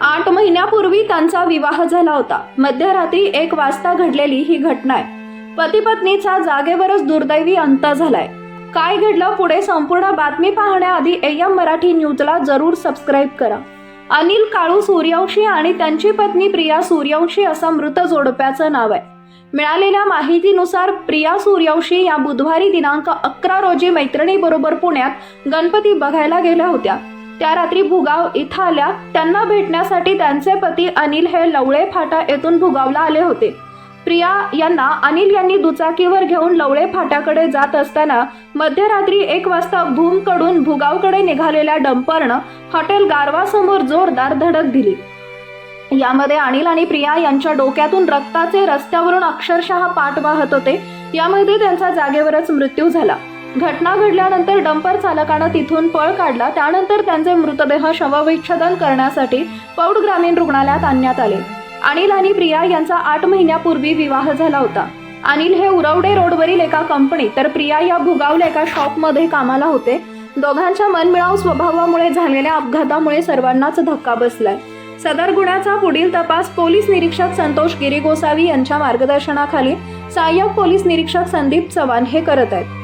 आठ महिन्यापूर्वी त्यांचा विवाह झाला होता. मध्यरात्री एक वाजता घडलेली ही घटना आहे पती पत्नीचा जागेवरच दुर्दैवी अंत झालाय. काय घडलं पुढे संपूर्ण बातमी पाहण्याआधी एम मराठी न्यूजला जरूर सबस्क्राईब करा. अनिल काळू सूर्यवंशी आणि त्यांची पत्नी प्रिया सूर्यवंशी असं मृत जोडप्याचं नाव आहे मिळालेल्या माहितीनुसार प्रिया सूर्यवंशी या बुधवारी दिनांक अकरा रोजी मैत्रिणीबरोबर पुण्यात गणपती बघायला गेल्या होत्या. त्या रात्री भुगाव इथं आल्या. त्यांना भेटण्यासाठी त्यांचे पती अनिल हे लवळे फाटा येथून भुगावला आले होते. प्रिया यांना अनिल यांनी दुचाकीवर घेऊन लवळे फाट्याकडे जात असताना मध्यरात्री एक वाजता भूमकडून भुगावकडे निघालेल्या डंपरनं हॉटेल गारवासमोर जोरदार धडक दिली. यामध्ये अनिल आणि प्रिया यांच्या डोक्यातून रक्ताचे रस्त्यावरून अक्षरशः पाठ वाहत होते. यामध्ये त्यांचा जागेवरच मृत्यू झाला. घटना घडल्यानंतर डंपर चालकानं तिथून पळ काढला. त्यानंतर त्यांचे मृतदेह शवविच्छेदन करण्यासाठी पौड ग्रामीण रुग्णालयात आणण्यात आले. अनिल आणि प्रिया यांचा आठ महिन्यापूर्वी विवाह झाला होता. अनिल हे उरवडे रोडवरील एका कंपनीत तर प्रिया या भुगावल्या एका शॉपमध्ये कामाला होते. दोघांच्या मनमिळाव स्वभावामुळे झालेल्या अपघातामुळे सर्वांनाच धक्का बसलाय. सदर गुन्ह्याचा पुढील तपास पोलीस निरीक्षक संतोष गिरी गोसावी यांच्या मार्गदर्शनाखाली सहाय्यक पोलीस निरीक्षक संदीप चव्हाण हे करत आहेत.